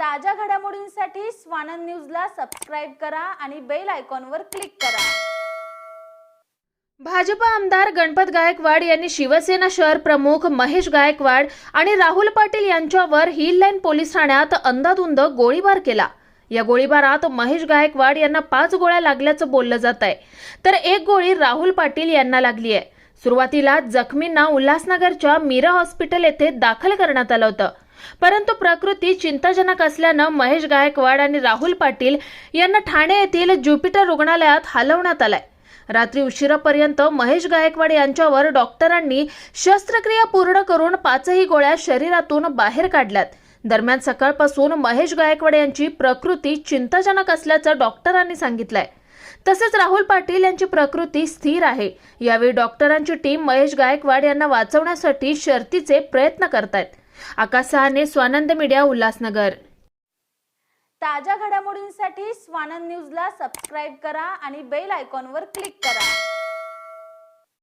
ताज्या घडामोडींसाठी स्वानंद न्यूजला सबस्क्राईब करा आणि बेल आयकॉनवर क्लिक करा. भाजपा आमदार गणपत गायकवाड यांनी शिवसेना शहर प्रमुख महेश गायकवाड आणि राहुल पाटील यांच्यावर हिल लाईन पोलीस ठाण्यात अंदाधुंद गोळीबार केला. या गोळीबारात महेश गायकवाड यांना पाच गोळ्या लागल्याचं बोललं जात आहे तर एक गोळी राहुल पाटील यांना लागली आहे सुरुवातीला जखमींना उल्हासनगरच्या मीरा हॉस्पिटल येथे दाखल करण्यात आलं होतं. परंतु प्रकृती चिंताजनक असल्यानं महेश गायकवाड आणि राहुल पाटील यांना ठाणे येथील ज्युपिटर रुग्णालयात हलवण्यात आलंय. रात्री उशिरापर्यंत महेश गायकवाड यांच्यावर डॉक्टरांनी शस्त्रक्रिया पूर्ण करून पाचही गोळ्या शरीरातून बाहेर काढल्यात. दरम्यान सकाळपासून महेश गायकवाड यांची प्रकृती चिंताजनक असल्याचं डॉक्टरांनी सांगितलंय. तसेच राहुल पाटील यांची प्रकृती स्थिर आहे. यावेळी डॉक्टरांची टीम महेश गायकवाड यांना वाचवण्यासाठी शर्तीचे प्रयत्न करतायत. आकाश सहाने स्वानंद मीडिया उल्हासनगर. ताज्या घडामोडींसाठी स्वानंद न्यूजला सबस्क्राईब करा आणि बेल आयकॉनवर क्लिक करा.